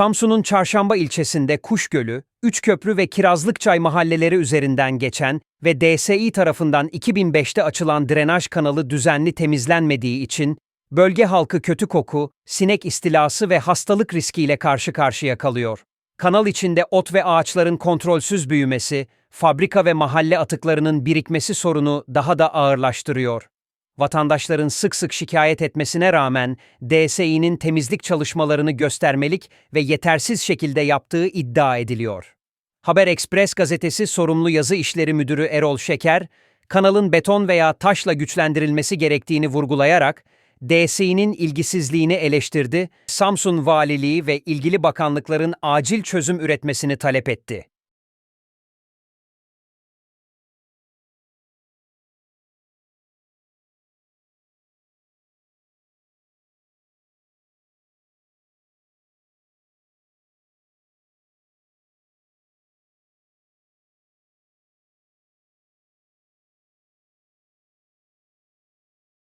Samsun'un Çarşamba ilçesinde Kuşgölü, Üçköprü ve Kirazlıkçay mahalleleri üzerinden geçen ve DSİ tarafından 2005'te açılan drenaj kanalı düzenli temizlenmediği için bölge halkı kötü koku, sinek istilası ve hastalık riskiyle karşı karşıya kalıyor. Kanal içinde ot ve ağaçların kontrolsüz büyümesi, fabrika ve mahalle atıklarının birikmesi sorunu daha da ağırlaştırıyor. Vatandaşların sık sık şikayet etmesine rağmen DSİ'nin temizlik çalışmalarını göstermelik ve yetersiz şekilde yaptığı iddia ediliyor. Haber Express gazetesi sorumlu yazı işleri müdürü Erol Şeker, kanalın beton veya taşla güçlendirilmesi gerektiğini vurgulayarak DSİ'nin ilgisizliğini eleştirdi, Samsun Valiliği ve ilgili bakanlıkların acil çözüm üretmesini talep etti.